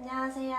안녕하세요.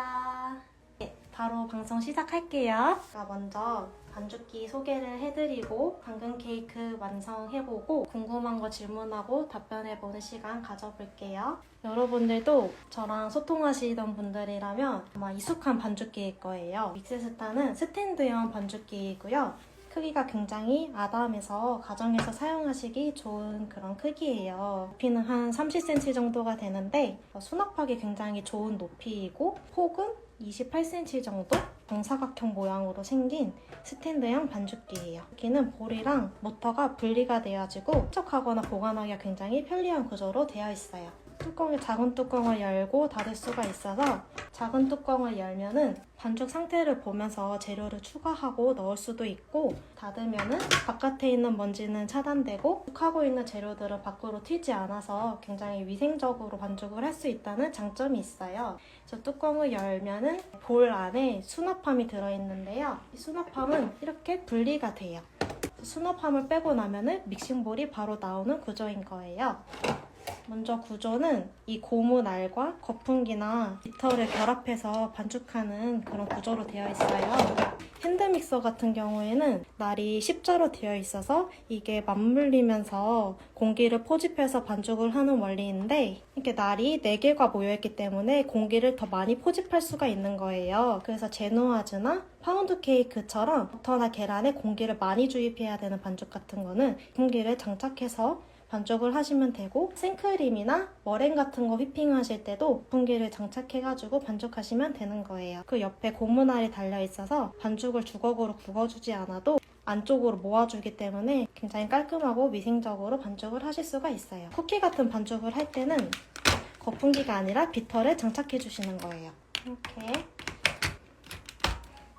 네, 바로 방송 시작할게요. 제가 먼저 반죽기 소개를 해드리고 당근 케이크 완성해보고 궁금한 거 질문하고 답변해보는 시간 가져볼게요. 여러분들도 저랑 소통하시던 분들이라면 아마 익숙한 반죽기일 거예요. 믹스스타는 스탠드형 반죽기이고요. 크기가 굉장히 아담해서 가정에서 사용하시기 좋은 그런 크기예요. 높이는 한 30cm 정도가 되는데 수납하기 굉장히 좋은 높이이고 폭은 28cm 정도 정사각형 모양으로 생긴 스탠드형 반죽기예요. 여기는 볼이랑 모터가 분리가 되어지고 세척하거나 보관하기가 굉장히 편리한 구조로 되어 있어요. 뚜껑에 작은 뚜껑을 열고 닫을 수가 있어서 작은 뚜껑을 열면은 반죽 상태를 보면서 재료를 추가하고 넣을 수도 있고 닫으면은 바깥에 있는 먼지는 차단되고 하고 있는 재료들은 밖으로 튀지 않아서 굉장히 위생적으로 반죽을 할 수 있다는 장점이 있어요. 그래서 뚜껑을 열면은 볼 안에 수납함이 들어있는데요. 이 수납함은 이렇게 분리가 돼요. 수납함을 빼고 나면은 믹싱볼이 바로 나오는 구조인 거예요. 먼저 구조는 이 고무 날과 거품기나 비터를 결합해서 반죽하는 그런 구조로 되어 있어요. 핸드믹서 같은 경우에는 날이 십자로 되어 있어서 이게 맞물리면서 공기를 포집해서 반죽을 하는 원리인데 이렇게 날이 4개가 모여있기 때문에 공기를 더 많이 포집할 수가 있는 거예요. 그래서 제노아즈나 파운드 케이크처럼 버터나 계란에 공기를 많이 주입해야 되는 반죽 같은 거는 공기를 장착해서 반죽을 하시면 되고 생크림이나 머랭 같은 거 휘핑하실 때도 분기를 장착해가지고 반죽하시면 되는 거예요. 그 옆에 고무날이 달려 있어서 반죽을 주걱으로 굽어주지 않아도 안쪽으로 모아주기 때문에 굉장히 깔끔하고 위생적으로 반죽을 하실 수가 있어요. 쿠키 같은 반죽을 할 때는 거품기가 아니라 비터를 장착해 주시는 거예요. 이렇게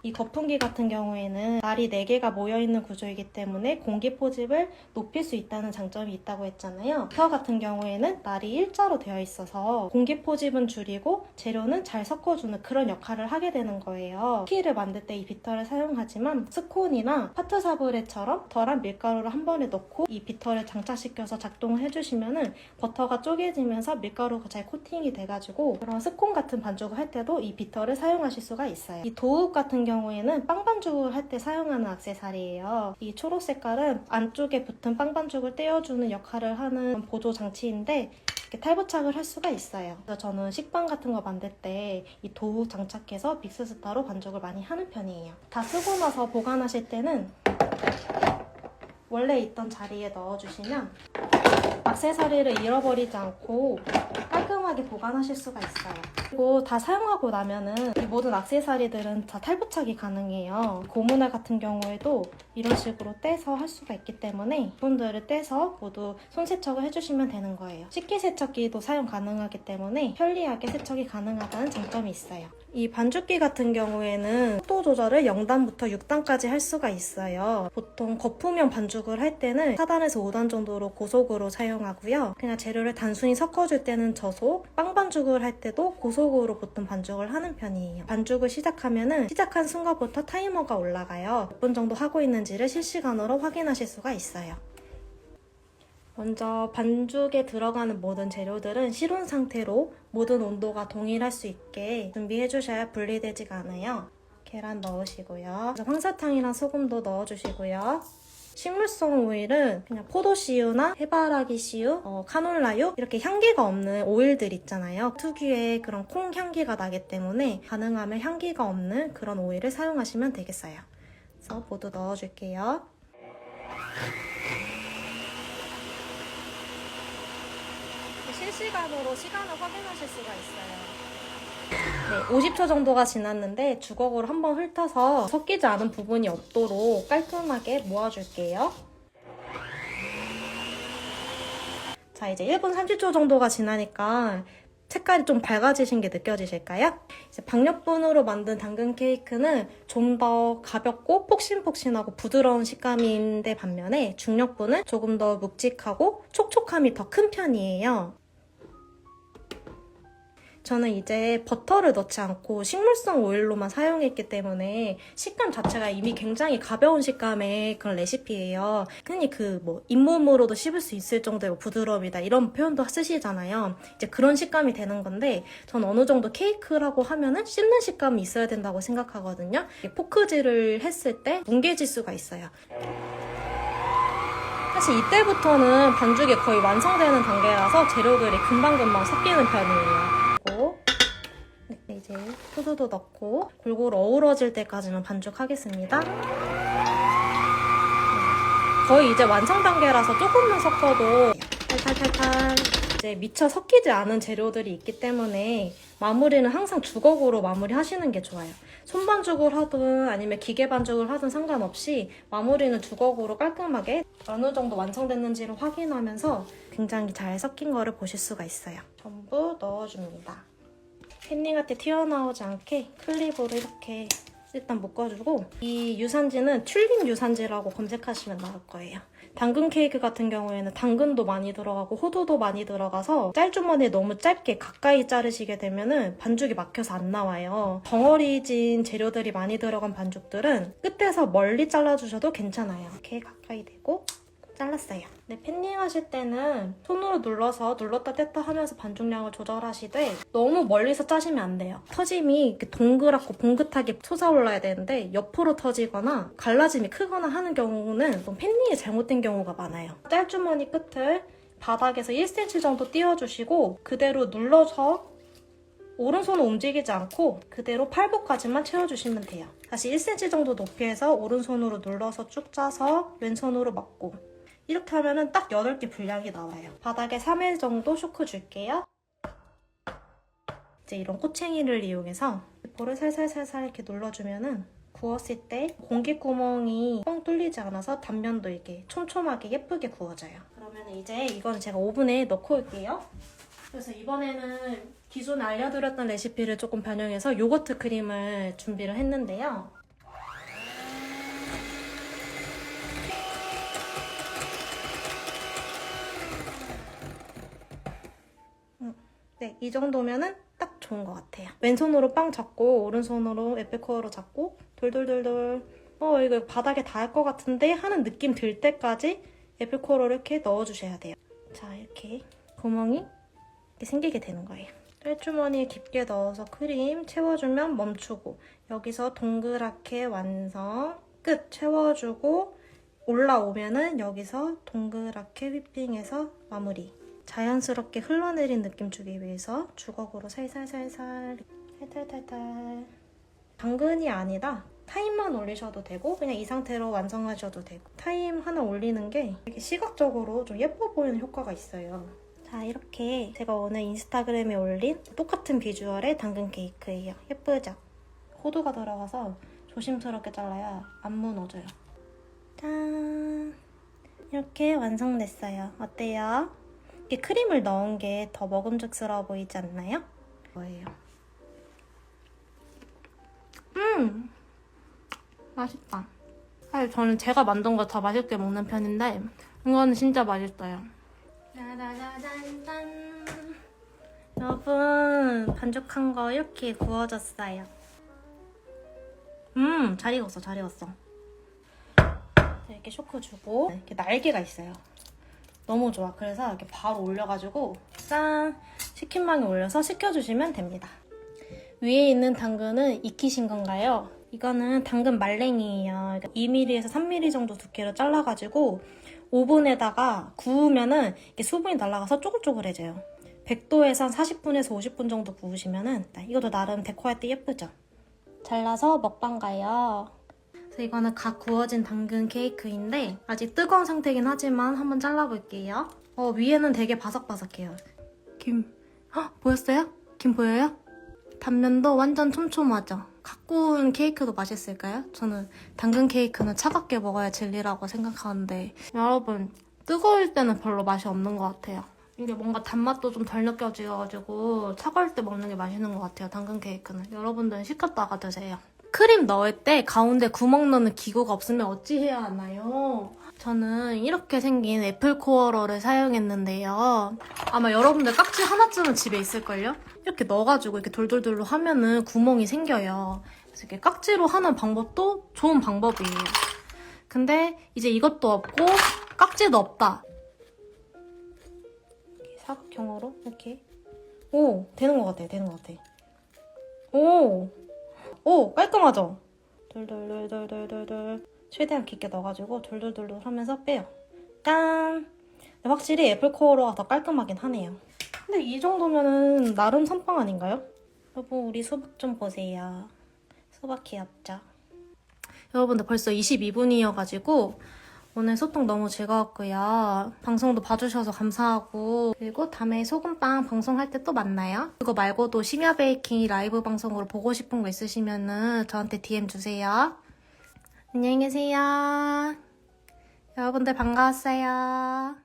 이 거품기 같은 경우에는 날이 4개가 모여있는 구조이기 때문에 공기 포집을 높일 수 있다는 장점이 있다고 했잖아요. 혀 같은 경우에는 날이 일자로 되어 있어서 공기 포집은 줄이고 재료는 잘 섞어주는 그런 역할을 하게 되는 거예요. 쿠키를 만들 때 이 비터를 사용하지만 스콘이나 파트 사브레처럼 덜한 밀가루를 한 번에 넣고 이 비터를 장착시켜서 작동을 해주시면은 버터가 쪼개지면서 밀가루가 잘 코팅이 돼가지고 그런 스콘 같은 반죽을 할 때도 이 비터를 사용하실 수가 있어요. 이 도우 같은 경우 에는 빵 반죽을 할 때 사용하는 액세서리예요. 이 초록 색깔은 안쪽에 붙은 빵 반죽을 떼어주는 역할을 하는 보조 장치인데 탈부착을 할 수가 있어요. 그래서 저는 식빵 같은 거 만들 때 이 도우 장착해서 믹스스타로 반죽을 많이 하는 편이에요. 다 쓰고 나서 보관하실 때는 원래 있던 자리에 넣어주시면 액세서리를 잃어버리지 않고 깔끔 하게 보관하실 수가 있어요. 그리고 다 사용하고 나면은 이 모든 액세서리들은 다 탈부착이 가능해요. 고무날 같은 경우에도 이런 식으로 떼서 할 수가 있기 때문에 부분들을 떼서 모두 손 세척을 해주시면 되는 거예요. 식기 세척기도 사용 가능하기 때문에 편리하게 세척이 가능하다는 장점이 있어요. 이 반죽기 같은 경우에는 속도 조절을 0단부터 6단까지 할 수가 있어요. 보통 거품형 반죽을 할 때는 4단에서 5단 정도로 고속으로 사용하고요. 그냥 재료를 단순히 섞어줄 때는 저속, 빵 반죽을 할 때도 고속으로 보통 반죽을 하는 편이에요. 반죽을 시작하면은 시작한 순간부터 타이머가 올라가요. 몇 분 정도 하고 있는지를 실시간으로 확인하실 수가 있어요. 먼저 반죽에 들어가는 모든 재료들은 실온 상태로 모든 온도가 동일할 수 있게 준비해 주셔야 분리되지가 않아요. 계란 넣으시고요. 황사탕이랑 소금도 넣어주시고요. 식물성 오일은 그냥 포도씨유나 해바라기 씨유, 어, 카놀라유 이렇게 향기가 없는 오일들 있잖아요. 특유의 그런 콩 향기가 나기 때문에 가능하면 향기가 없는 그런 오일을 사용하시면 되겠어요. 그래서 모두 넣어줄게요. 실시간으로 시간을 확인하실 수가 있어요. 네, 50초 정도가 지났는데 주걱으로 한번 훑어서 섞이지 않은 부분이 없도록 깔끔하게 모아줄게요. 자, 이제 1분 30초 정도가 지나니까 색깔이 좀 밝아지신 게 느껴지실까요? 이제 박력분으로 만든 당근 케이크는 좀 더 가볍고 폭신폭신하고 부드러운 식감인데 반면에 중력분은 조금 더 묵직하고 촉촉함이 더 큰 편이에요. 저는 이제 버터를 넣지 않고 식물성 오일로만 사용했기 때문에 식감 자체가 이미 굉장히 가벼운 식감의 그런 레시피예요. 흔히 그 뭐 잇몸으로도 씹을 수 있을 정도의 부드러움이다 이런 표현도 쓰시잖아요. 이제 그런 식감이 되는 건데 전 어느 정도 케이크라고 하면은 씹는 식감이 있어야 된다고 생각하거든요. 포크질을 했을 때 뭉개질 수가 있어요. 사실 이때부터는 반죽이 거의 완성되는 단계라서 재료들이 금방금방 섞이는 편이에요. 이제 소스도 넣고 골고루 어우러질 때까지만 반죽하겠습니다. 네. 거의 이제 완성 단계라서 조금만 섞어도 탈탈탈탈 이제 미처 섞이지 않은 재료들이 있기 때문에 마무리는 항상 주걱으로 마무리 하시는 게 좋아요. 손 반죽을 하든 아니면 기계 반죽을 하든 상관없이 마무리는 주걱으로 깔끔하게 어느 정도 완성됐는지를 확인하면서 굉장히 잘 섞인 거를 보실 수가 있어요. 전부 넣어줍니다. 팬닝한테 튀어나오지 않게 클립으로 이렇게 일단 묶어주고 이 유산지는 튤립 유산지라고 검색하시면 나올 거예요. 당근 케이크 같은 경우에는 당근도 많이 들어가고 호두도 많이 들어가서 짤주머니에 너무 짧게 가까이 자르시게 되면은 반죽이 막혀서 안 나와요. 덩어리진 재료들이 많이 들어간 반죽들은 끝에서 멀리 잘라주셔도 괜찮아요. 이렇게 가까이 대고 잘랐어요. 네, 팬닝 하실 때는 손으로 눌러서 눌렀다 뗐다 하면서 반죽량을 조절하시되 너무 멀리서 짜시면 안 돼요. 터짐이 동그랗고 봉긋하게 솟아올라야 되는데 옆으로 터지거나 갈라짐이 크거나 하는 경우는 좀 팬닝이 잘못된 경우가 많아요. 짤주머니 끝을 바닥에서 1cm 정도 띄워주시고 그대로 눌러서 오른손은 움직이지 않고 그대로 팔부까지만 채워주시면 돼요. 다시 1cm 정도 높이에서 오른손으로 눌러서 쭉 짜서 왼손으로 막고 이렇게 하면은 딱 8개 분량이 나와요. 바닥에 3일 정도 쇼크 줄게요. 이제 이런 꼬챙이를 이용해서 볼을 살살살살 이렇게 눌러주면은 구웠을 때 공기 구멍이 뻥 뚫리지 않아서 단면도 이렇게 촘촘하게 예쁘게 구워져요. 그러면 이제 이건 제가 오븐에 넣고 올게요. 그래서 이번에는 기존에 알려드렸던 레시피를 조금 변형해서 요거트 크림을 준비를 했는데요. 네, 이 정도면은 딱 좋은 것 같아요. 왼손으로 빵 잡고 오른손으로 에피코어로 잡고 돌돌돌돌 어 이거 바닥에 닿을 것 같은데 하는 느낌 들 때까지 에피코어를 이렇게 넣어주셔야 돼요. 자 이렇게 구멍이 이렇게 생기게 되는 거예요. 뺄주머니에 깊게 넣어서 크림 채워주면 멈추고 여기서 동그랗게 완성 끝 채워주고 올라오면은 여기서 동그랗게 휘핑해서 마무리 자연스럽게 흘러내린 느낌 주기 위해서 주걱으로 살살살살 탈탈탈탈. 당근이 아니라 타임만 올리셔도 되고 그냥 이 상태로 완성하셔도 되고. 타임 하나 올리는 게 이렇게 시각적으로 좀 예뻐 보이는 효과가 있어요. 자 이렇게 제가 오늘 인스타그램에 올린 똑같은 비주얼의 당근 케이크예요. 예쁘죠? 호두가 들어가서 조심스럽게 잘라야 안 무너져요. 짠! 이렇게 완성됐어요. 어때요? 이렇게 크림을 넣은 게 더 먹음직스러워 보이지 않나요? 뭐예요? 음! 맛있다. 사실 저는 제가 만든 거 더 맛있게 먹는 편인데 이거는 진짜 맛있어요. 짜자자잔짠 여러분 반죽한 거 이렇게 구워졌어요. 음, 잘 익었어, 잘 익었어. 이렇게 쇼크 주고 이렇게 날개가 있어요. 너무 좋아. 그래서 이렇게 바로 올려가지고 짠! 식힌방에 올려서 식혀주시면 됩니다. 위에 있는 당근은 익히신 건가요? 이거는 당근 말랭이에요. 2mm에서 3mm 정도 두께로 잘라가지고 오븐에다가 구우면은 이게 수분이 날아가서 쪼글쪼글해져요. 100도에서 한 40분에서 50분 정도 구우시면은 네, 이것도 나름 데코할 때 예쁘죠? 잘라서 먹방 가요. 그래서 이거는 갓 구워진 당근 케이크인데 아직 뜨거운 상태긴 하지만 한번 잘라볼게요. 어, 위에는 되게 바삭바삭해요. 김, 헉, 보였어요? 김 보여요? 단면도 완전 촘촘하죠? 갓 구운 케이크도 맛있을까요? 저는 당근 케이크는 차갑게 먹어야 진리라고 생각하는데 여러분 뜨거울 때는 별로 맛이 없는 것 같아요. 이게 뭔가 단맛도 좀 덜 느껴져가지고 차가울 때 먹는 게 맛있는 것 같아요. 당근 케이크는. 여러분들은 시켰다가 드세요. 크림 넣을 때 가운데 구멍 넣는 기구가 없으면 어찌 해야 하나요? 저는 이렇게 생긴 애플 코어러를 사용했는데요. 아마 여러분들 깍지 하나쯤은 집에 있을걸요? 이렇게 넣어가지고 이렇게 돌돌돌 하면은 구멍이 생겨요. 그래서 이렇게 깍지로 하는 방법도 좋은 방법이에요. 근데 이제 이것도 없고 깍지도 없다. 이렇게 사각형으로 이렇게 오 되는 것 같아 되는 것 같아. 오, 오 깔끔하죠? 돌돌돌돌돌돌돌 최대한 깊게 넣어가지고 돌돌돌돌 하면서 빼요. 짠! 확실히 애플 코어로가 더 깔끔하긴 하네요. 근데 이 정도면은 나름 선빵 아닌가요? 여보 우리 수박 좀 보세요. 수박 귀엽죠? 여러분들 벌써 22분이어가지고 오늘 소통 너무 즐거웠고요. 방송도 봐주셔서 감사하고 그리고 다음에 소금빵 방송할 때 또 만나요. 그거 말고도 심야 베이킹 라이브 방송으로 보고 싶은 거 있으시면은 저한테 DM 주세요. 안녕히 계세요. 여러분들 반가웠어요.